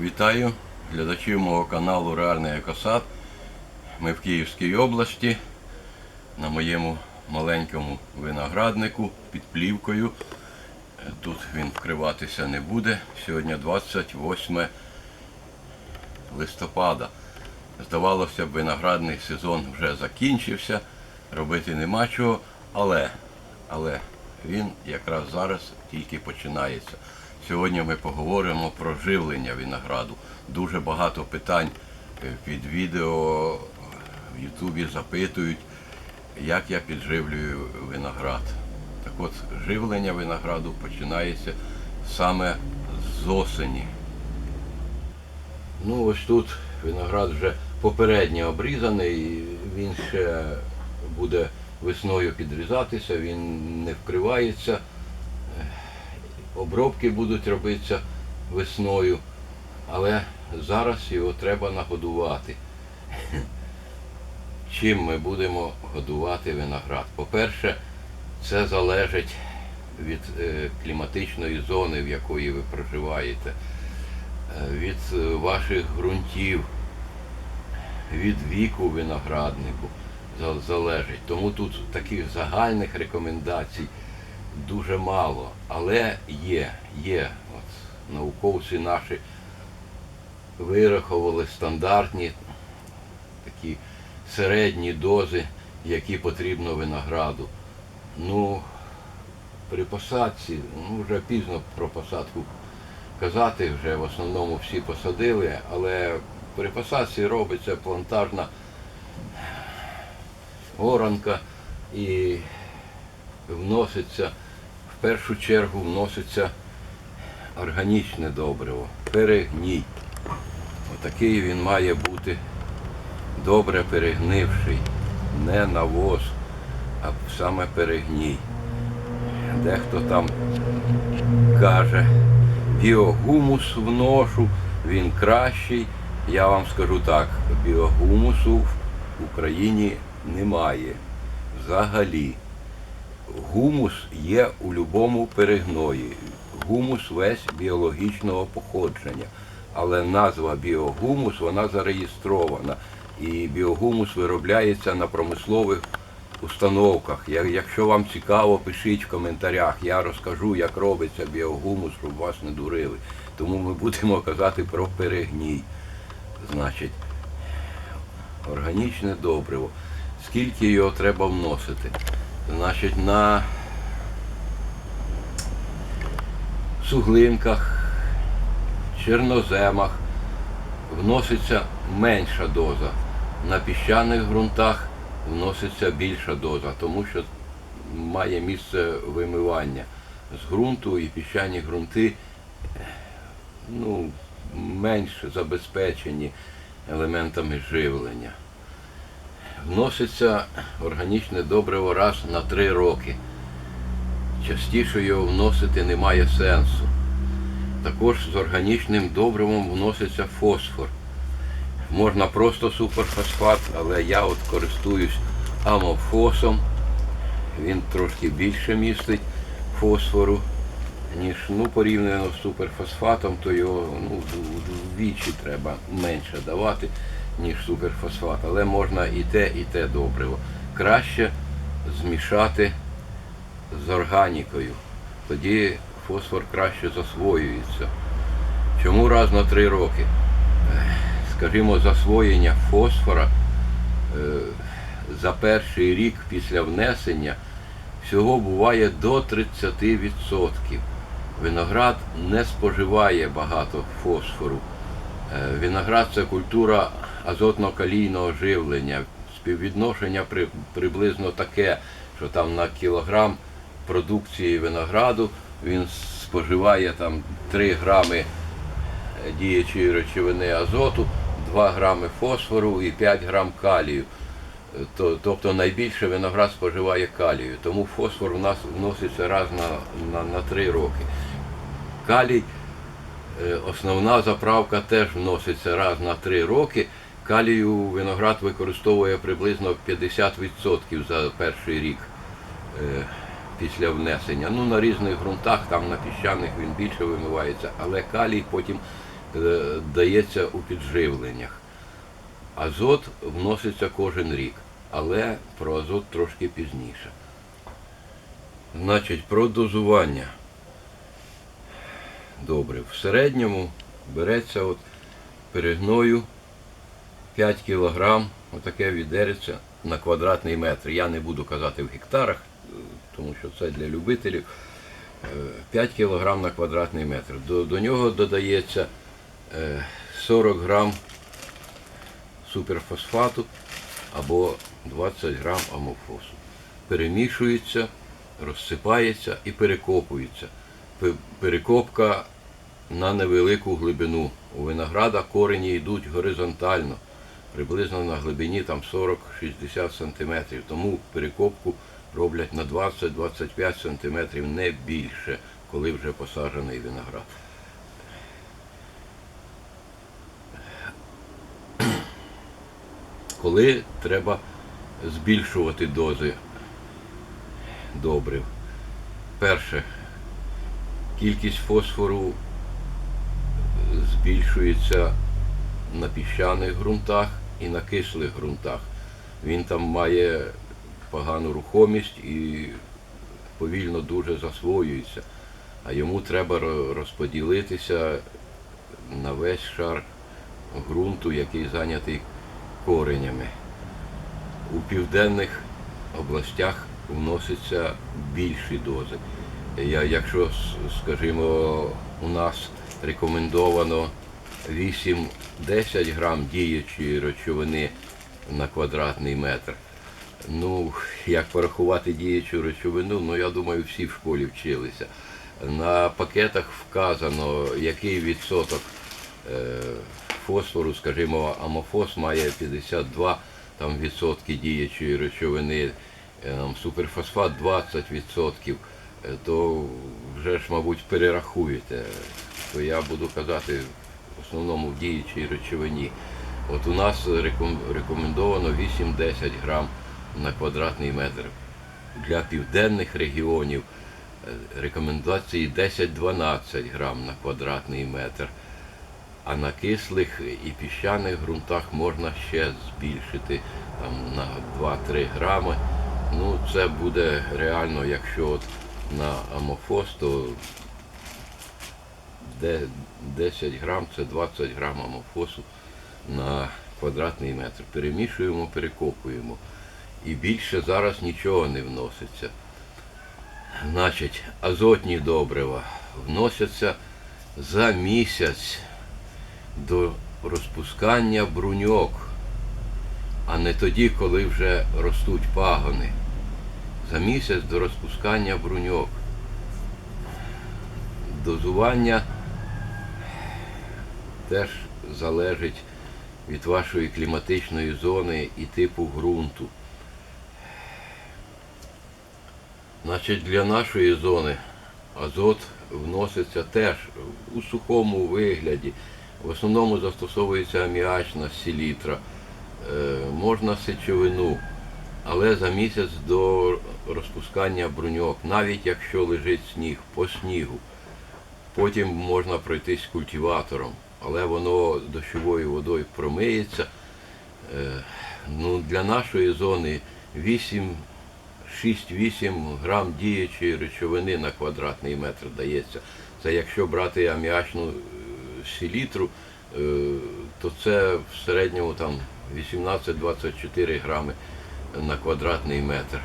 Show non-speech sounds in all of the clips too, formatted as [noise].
Вітаю глядачів мого каналу Реальний Екосад. Ми в Київській області на моєму маленькому винограднику під плівкою. Тут він вкриватися не буде. Сьогодні 28 листопада. Здавалося б, виноградний сезон вже закінчився, робити нема чого, але, але він якраз зараз тільки починається. Сьогодні ми поговоримо про живлення винограду. Дуже багато питань е, під відео в Ютубі запитують, як я підживлюю виноград. Так от, живлення винограду починається саме з осені. Ну, ось тут виноград вже попередньо обрізаний, він ще буде весною підрізатися, він не вкривається. Обробки будуть робитися весною, але зараз його треба нагодувати. [laughs] Чим ми будемо годувати виноград? По-перше, це залежить від е, кліматичної зони, в якої ви проживаєте е, від е, ваших ґрунтів, від віку винограднику залежить. Тому тут таких загальних рекомендацій дуже мало. Але є, є. От науковці наші вирахували стандартні такі середні дози, які потрібно винограду. Ну, при посадці, ну вже пізно про посадку казати, вже в основному всі посадили, але при посадці робиться плантарна оранка і вноситься, в першу чергу вноситься органічне добриво, перегній. Отакий він має бути добре перегнивший, не навоз, а саме перегній. Дехто там каже, біогумус вношу, він кращий. Я вам скажу так, біогумусу в Україні немає. Взагалі. Гумус є у будь-якому перегної. Гумус весь біологічного походження. Але назва біогумус вона зареєстрована. І біогумус виробляється на промислових установках. Якщо вам цікаво, пишіть в коментарях. Я розкажу, як робиться біогумус, щоб вас не дурили. Тому ми будемо казати про перегній. Значить, органічне добриво. Скільки його треба вносити? Значить, на суглинках, чорноземах вноситься менша доза. На піщаних ґрунтах вноситься більша доза, тому що має місце вимивання з ґрунту і піщані ґрунти ну, менш забезпечені елементами живлення. Вноситься органічне добриво раз на три роки. Частіше його вносити немає сенсу. Також з органічним добривом вноситься фосфор. Можна просто суперфосфат, але я от користуюсь амофосом. Він трошки більше містить фосфору, ніж ну, порівняно з суперфосфатом, то його ну, в- вдвічі треба менше давати, ніж суперфосфат. Але можна і те, і те добриво. Краще змішати з органікою. Тоді фосфор краще засвоюється. Чому раз на три роки? Скажімо, засвоєння фосфора е, за перший рік після внесення всього буває до 30%. Виноград не споживає багато фосфору. Е, Виноград це культура азотно-калійного живлення. Співвідношення при, приблизно таке, що там на кілограм продукції винограду він споживає там 3 грами е, діючої речовини азоту, 2 грами фосфору і 5 грам калію. Е, То- Тобто найбільше виноград споживає калію. Тому фосфор у нас вноситься раз на, на, на 3 роки. Калій, е, основна заправка теж вноситься раз на 3 роки. Калію виноград використовує приблизно 50% за перший рік е, після внесення. Ну, на різних ґрунтах, там на піщаних він більше вимивається, але калій потім е, дається у підживленнях. Азот вноситься кожен рік, але про азот трошки пізніше. Значить, про дозування добрив. В середньому береться от перегною 5 кг, отаке відериться на квадратний метр. Я не буду казати в гектарах, е, тому що це для любителів. Е, 5 кг на квадратний метр. До, до нього додається е, 40 грам суперфосфату або 20 грам амофосу. Перемішується, розсипається і перекопується. Перекопка на невелику глибину. У винограда корені йдуть горизонтально, приблизно на глибині там 40-60 см. Тому перекопку роблять на 20-25 см, не більше, коли вже посаджений виноград. [clears throat] Коли треба збільшувати дози добрив. Перше, кількість фосфору збільшується на піщаних ґрунтах і на кислих ґрунтах. Він там має погану рухомість і повільно дуже засвоюється. А йому треба розподілитися на весь шар ґрунту, який зайнятий коренями. У південних областях вносяться більші дози. Якщо, скажімо, у нас рекомендовано 8-10 грам діючої речовини на квадратний метр. Ну, як порахувати діючу речовину, ну я думаю, всі в школі вчилися. На пакетах вказано, який відсоток е, фосфору, скажімо, амофос має 52 там, відсотки діючої речовини, е, суперфосфат 20 відсотків, е, то вже ж, мабуть, перерахуєте. То я буду казати в основному в діючій речовині. От у нас рекомендовано 8-10 грам на квадратний метр. Для південних регіонів е, рекомендації 10-12 грам на квадратний метр. А на кислих і піщаних ґрунтах можна ще збільшити там, на 2-3 грами. Ну, це буде реально, якщо от на амофос, то де 10 грам це 20 грам амофосу на квадратний метр. Перемішуємо, перекопуємо. І більше зараз нічого не вноситься. Значить, азотні добрива вносяться за місяць до розпускання бруньок, а не тоді, коли вже ростуть пагони. За місяць до розпускання бруньок. Дозування теж залежить від вашої кліматичної зони і типу ґрунту. Значить, для нашої зони азот вноситься теж у сухому вигляді. В основному застосовується аміачна селітра. Е, можна сечовину, але за місяць до розпускання бруньок, навіть якщо лежить сніг, по снігу. Потім можна пройтись культиватором, але воно дощовою водою промиється. Е, ну, для нашої зони 8, 6-8 грам діючої речовини на квадратний метр дається. Це якщо брати аміачну е, селітру, е, то це в середньому там 18-24 грами на квадратний метр.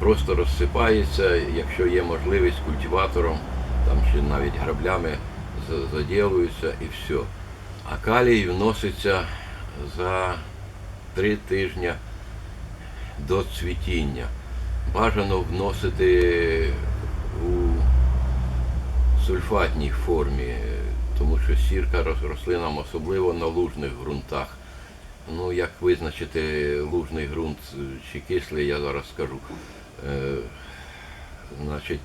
Просто розсипається, якщо є можливість культиватором, там ще навіть граблями за- заділуються і все. А калій вноситься за три тижні до цвітіння. Бажано вносити у сульфатній формі, тому що сірка рос- рослинам, особливо на лужних ґрунтах. Ну, як визначити лужний ґрунт чи кислий, я зараз скажу. Е, значить,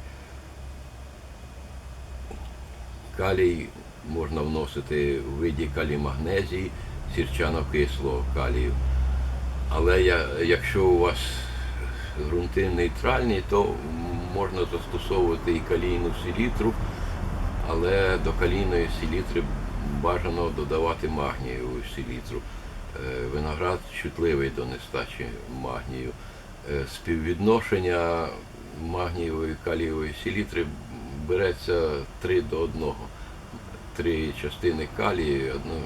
калій можна вносити в виді калій-магнезії, сірчано-кислого калію. Але я, якщо у вас ґрунти нейтральні, то можна застосовувати і калійну селітру але до калійної селітри бажано додавати магнієву селітру. Е, Виноград чутливий до нестачі магнію. Е, Співвідношення магнієвої калієвої селітри береться 3 до 1. Три частини калію одну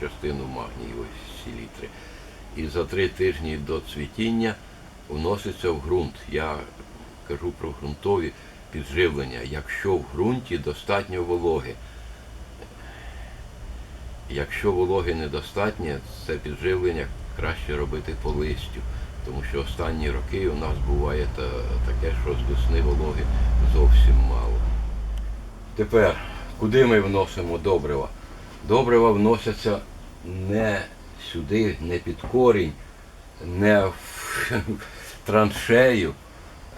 частину магнієвої селітри. І за три тижні до цвітіння вноситься в ґрунт. Я кажу про ґрунтові підживлення, якщо в ґрунті достатньо вологи. Якщо вологи недостатньо, це підживлення краще робити по листю. Тому що останні роки у нас буває та, таке, що з весни вологи зовсім мало. Тепер, куди ми вносимо добрива? Добрива вносяться не сюди, не під корінь, не в [laughs] траншею,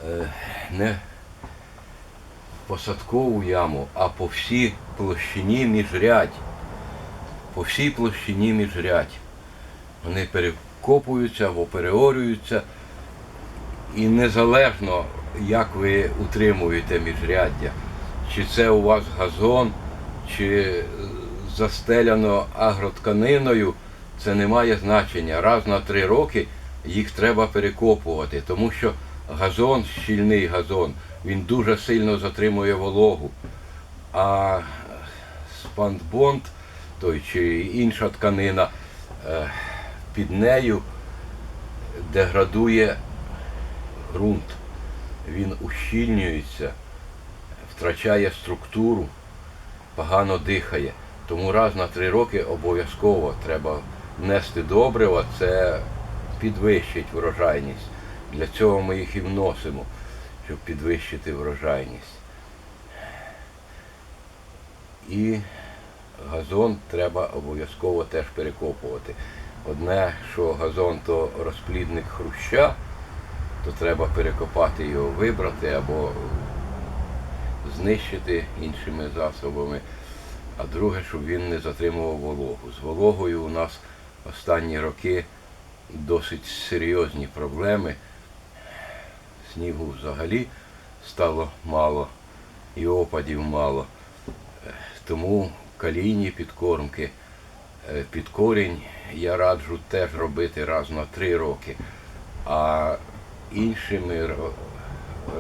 е, не в посадкову яму, а по всій площині міжрядь. По всій площині міжрядь. Вони перекопуються або переорюються. І незалежно, як ви утримуєте міжряддя, чи це у вас газон, чи застеляно агротканиною, це не має значення. Раз на три роки їх треба перекопувати, тому що газон, щільний газон, він дуже сильно затримує вологу. А спандбонд, той чи інша тканина, е, під нею деградує ґрунт. Він ущільнюється, втрачає структуру, погано дихає. Тому раз на три роки обов'язково треба внести добрива, це підвищить врожайність. Для цього ми їх і вносимо, щоб підвищити врожайність. І газон треба обов'язково теж перекопувати. Одне, що газон то розплідник хруща, то треба перекопати його, вибрати або знищити іншими засобами. А друге, щоб він не затримував вологу. З вологою у нас останні роки досить серйозні проблеми. Снігу взагалі стало мало і опадів мало. Е, Тому калійні підкормки під корінь я раджу теж робити раз на три роки. А іншими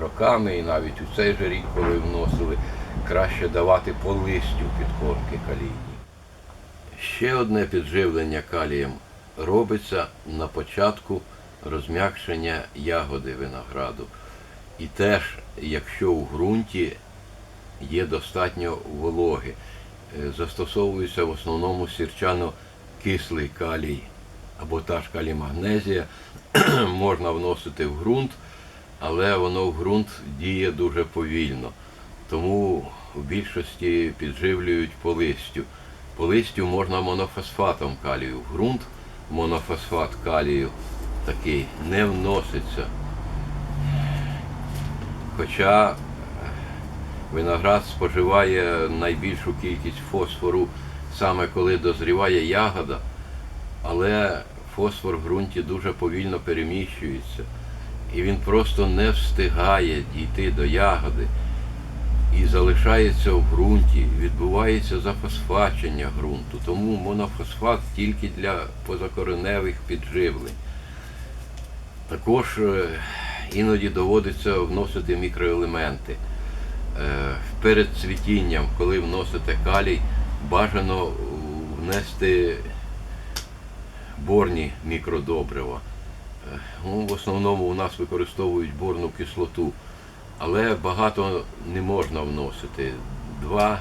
роками, і навіть у цей же рік, коли вносили, краще давати по листю підкормки калійні. Ще одне підживлення калієм робиться на початку розм'якшення ягоди винограду. І теж, якщо в ґрунті є достатньо вологи, Е, застосовується в основному сірчано-кислий калій або та ж калій-магнезія, [clears throat] можна вносити в ґрунт, але воно в ґрунт діє дуже повільно. Тому в більшості підживлюють по листю. По листю можна монофосфатом калію. В ґрунт монофосфат калію такий не вноситься. Хоча е, виноград споживає найбільшу кількість фосфору саме коли дозріває ягода, але фосфор в ґрунті дуже повільно переміщується. І він просто не встигає дійти до ягоди і залишається в ґрунті, відбувається зафосфачення ґрунту. Тому монофосфат тільки для позакореневих підживлень. Також е, іноді доводиться вносити мікроелементи. Е, Перед цвітінням, коли вносите калій, бажано внести борні мікродобрива. Е, Ну, в основному у нас використовують борну кислоту, але багато не можна вносити. 2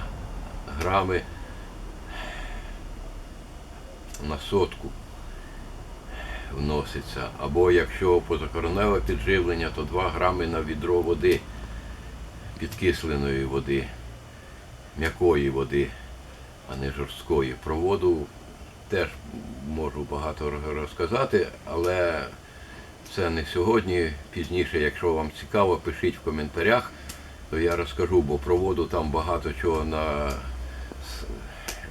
грами на сотку вноситься. Або якщо позакореневе підживлення, то 2 грами на відро води, підкисленої води, м'якої води, а не жорсткої. Про воду теж можу багато розказати, але це не сьогодні. Пізніше, якщо вам цікаво, пишіть в коментарях, то я розкажу, бо про воду там багато чого на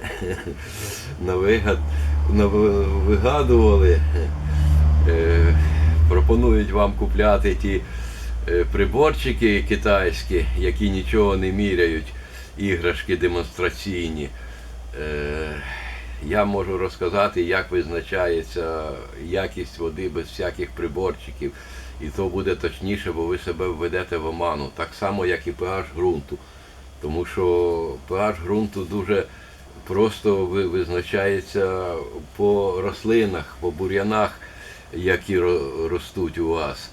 [laughs] на вигад, на вигадували. Е, пропонують вам купляти ті приборчики китайські, які нічого не міряють. іграшки демонстраційні. Е, Я можу розказати, як визначається якість води без всяких приборчиків. І то буде точніше, бо ви себе введете в оману. Так само, як і pH ґрунту. Тому що pH ґрунту дуже просто визначається по рослинах, по бур'янах, які ростуть у вас.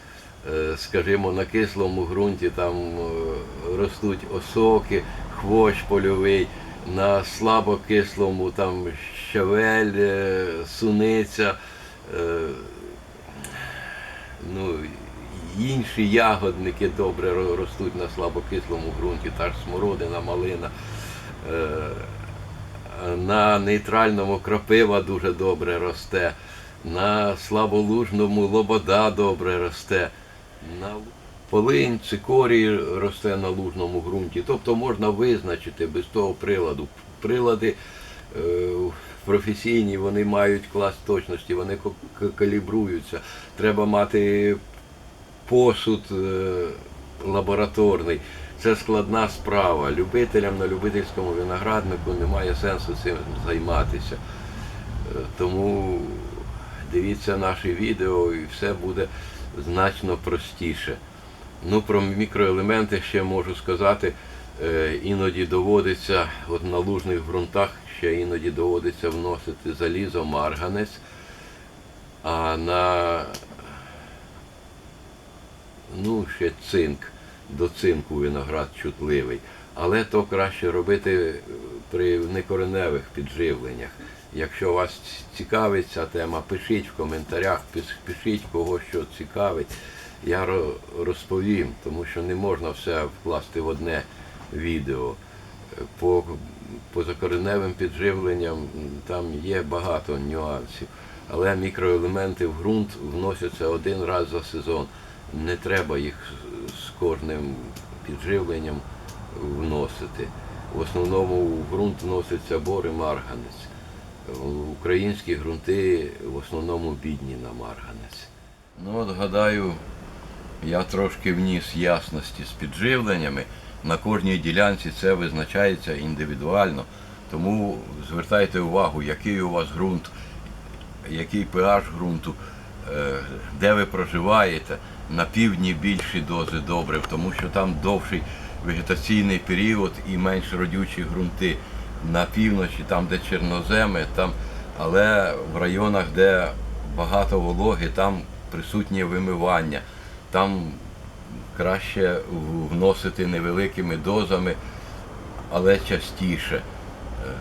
Е, Скажімо, на кислому ґрунті там е, ростуть осоки, хвощ польовий, на слабокислому там щавель, е, суниця, ну, інші ягодники добре ростуть на слабокислому ґрунті, та ж смородина, малина. На нейтральному кропива дуже добре росте, на слаболужному лобода добре росте, полинь, цикорій росте на лужному ґрунті. Тобто можна визначити без того приладу. Прилади е, професійні, вони мають клас точності, вони калібруються. Треба мати посуд е, лабораторний. Це складна справа. Любителям на любительському винограднику немає сенсу цим займатися. Е, Тому дивіться наші відео і все буде значно простіше. Ну, про мікроелементи ще можу сказати, е, іноді доводиться, от на лужних ґрунтах ще іноді доводиться вносити залізо, марганець, а на ну, ще цинк, до цинку виноград чутливий. Але то краще робити при некореневих підживленнях. Якщо вас цікавить ця тема, пишіть в коментарях, пишіть кого що цікавить. Я розповім, тому що не можна все вкласти в одне відео. По позакореневим підживленням там є багато нюансів. Але мікроелементи в ґрунт вносяться один раз за сезон. Не треба їх з кожним підживленням вносити. В основному в ґрунт вноситься бор і марганець. Українські ґрунти в основному бідні на марганець. Ну от гадаю, я трошки вніс ясності з підживленнями. На кожній ділянці це визначається індивідуально. Тому звертайте увагу, який у вас ґрунт, який pH ґрунту, е, де ви проживаєте. На півдні більші дози добрив, тому що там довший вегетаційний період і менш родючі ґрунти. На півночі, там, де чорноземи, там, але в районах, де багато вологи, там присутнє вимивання. Там краще вносити невеликими дозами, але частіше. Е,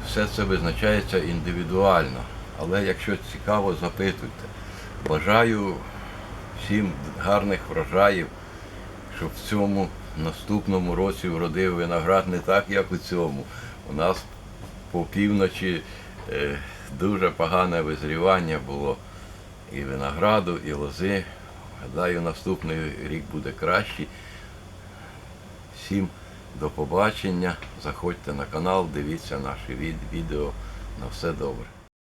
Все це визначається індивідуально. Але якщо цікаво, запитуйте. Бажаю всім гарних врожаїв, щоб в цьому наступному році вродив виноград не так, як у цьому. У нас по півночі е, дуже погане визрівання було і винограду, і лози. Гадаю, наступний рік буде кращий. Всім до побачення. Заходьте на канал, дивіться наші від- відео. На все добре.